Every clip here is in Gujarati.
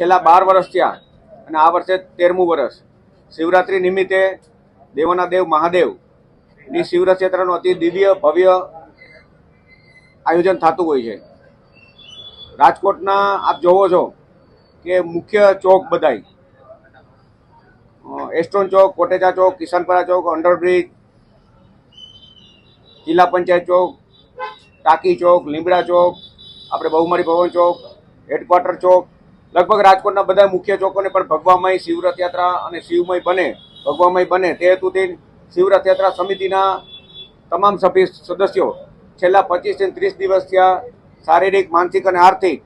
છેલ્લા બાર વર્ષ થયા અને આ વર્ષે તેરમું વર્ષ. શિવરાત્રી નિમિત્તે દેવોના દેવ મહાદેવની શિવરથયાત્રાનું અતિ દિવ્ય, ભવ્ય આયોજન થતું હોય છે. રાજકોટના આપ જોવો છો કે મુખ્ય ચોક બધાય. એસ્ટોન ચોક કોટેચા ચોક, કિશનપરા ચોક, અંડરબ્રિજ, જિલ્લા પંચાયત ચોક, ટાંકી ચોક, લીમડા ચોક, આપણે બહુમારી ભવન ચોક, હેડક્વાર્ટર ચોક લગભગ રાજકોટના બધા મુખ્ય ચોકોને પણ ભગવામય શિવરથયાત્રા અને શિવમય બને, ભગવામય બને. તે હેતુથી શિવરથયાત્રા સમિતિના તમામ સભ્ય સદસ્યો છેલ્લા પચીસથી ત્રીસ દિવસ થયા શારીરિક, માનસિક અને આર્થિક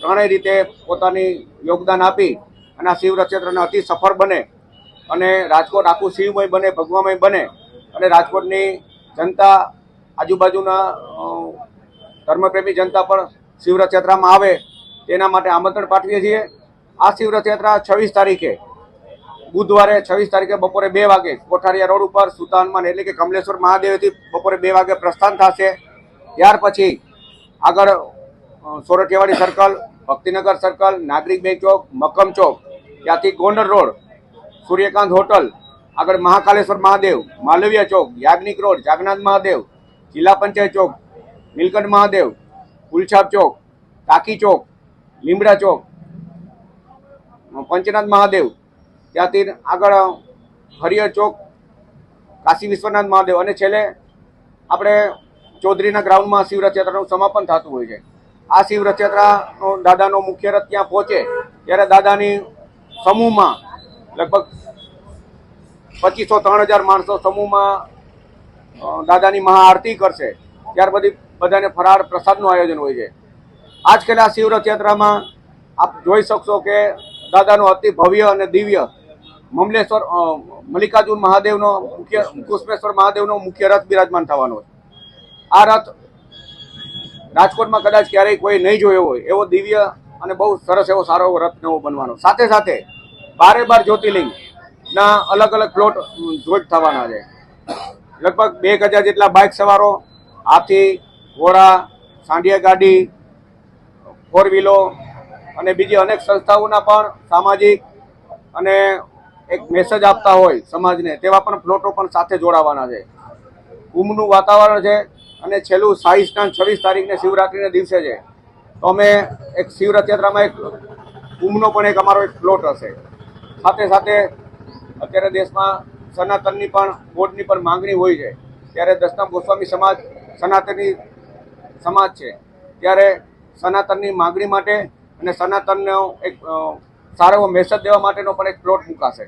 ત્રણેય રીતે પોતાની યોગદાન આપી અને આ શિવરથયાત્રાને અતિ સફળ બને અને રાજકોટ આખું શિવમય બને, ભગવામય બને અને રાજકોટની જનતા આજુબાજુના ધર્મપ્રેમી જનતા પણ શિવરથયાત્રામાં આવે તેના માટે આમંત્રણ પાઠવીએ છીએ. આ શિવરથયાત્રા છવ્વીસ તારીખે, બુધવારે છવ્વીસ તારીખે બપોરે બે વાગે કોઠારિયા રોડ ઉપર સુતાનમાં એટલે કે કમલેશ્વર મહાદેવથી બપોરે બે વાગે પ્રસ્થાન થશે. ત્યાર પછી આગળ Sorathiyawadi Circle, Bhaktinagar Circle, Nagarik Bank Chowk, Makkam Chowk, ત્યાંથી ગોંડલ રોડ, સૂર્યકાંત હોટલ, આગળ મહાકાલેશ્વર મહાદેવ, માલવીય ચોક, યાજ્ઞિક રોડ, જાગનાથ મહાદેવ, જિલ્લા પંચાયત ચોક, નીલકંઠ મહાદેવ ગુલછાપ ચોક ટાંકી ચોક લીમડા ચોક. પંચનાથ મહાદેવ. ત્યાંથી આગળ હરિહર ચોક, કાશી વિશ્વનાથ મહાદેવ. અને છેલ્લે આપણે ચૌધરીના ગ્રાઉન્ડમાં શિવરથયાત્રાનું સમાપન થતું હોય છે. આ શિવરથયાત્રાનો દાદાનો મુખ્ય રથ ત્યાં પહોંચે ત્યારે દાદાની સમૂહમાં લગભગ પચીસો ત્રણ હજાર માણસો સમૂહમાં દાદાની મહાઆરતી કરશે. ત્યાર પછી બધાને ફરાળ પ્રસાદનું આયોજન હોય છે. આજકાલ આ શિવરથયાત્રામાં આપ જોઈ શકશો કે દાદાનું અતિ ભવ્ય અને દિવ્ય મમલેશ્વર મલ્લિકાર્જુન મહાદેવનો મુખ્ય કુષ્મેશ્વર મહાદેવનો મુખ્ય રથ બિરાજમાન થવાનો છે. આ રથ રાજકોટમાં કદાચ ક્યારેય કોઈ નહીં જોયો હોય, એવો દિવ્ય અને બહુ સરસ એવો સારો એવો રથ નવો બનવાનો. સાથે સાથે બારે બાર જ્યોતિર્લિંગ ના અલગ અલગ પ્લોટ જોઈન્ટ થવાના છે. લગભગ બે હજાર જેટલા બાઇક સવારો, હાથી, ઘોડા, સાંડિયા ગાડી ફોર વ્હીલો અને બીજી અનેક સંસ્થાઓના પણ સામાજિક અને એક મેસેજ આપતા હોય સમાજને, તેવા પણ પ્લોટો પણ સાથે જોડાવાના છે. કુંભનું વાતાવરણ છે અને છેલ્લું સાઈ સ્નાન છવ્વીસ તારીખને શિવરાત્રિના દિવસે છે. તો અમે એક શિવરથયાત્રામાં એક કુંભનો પણ એક અમારો એક પ્લોટ હશે. સાથે સાથે અત્યારે દેશમાં સનાતનની પણ બોર્ડની પણ માંગણી હોય છે. ત્યારે દસનામ ગોસ્વામી સમાજ સનાતની સમાજ છે. ત્યારે સનાતનની માંગણી માટે અને સનાતનનો એક સારો મેસેજ દેવા માટેનો પણ એક પ્લોટ મુકાશે.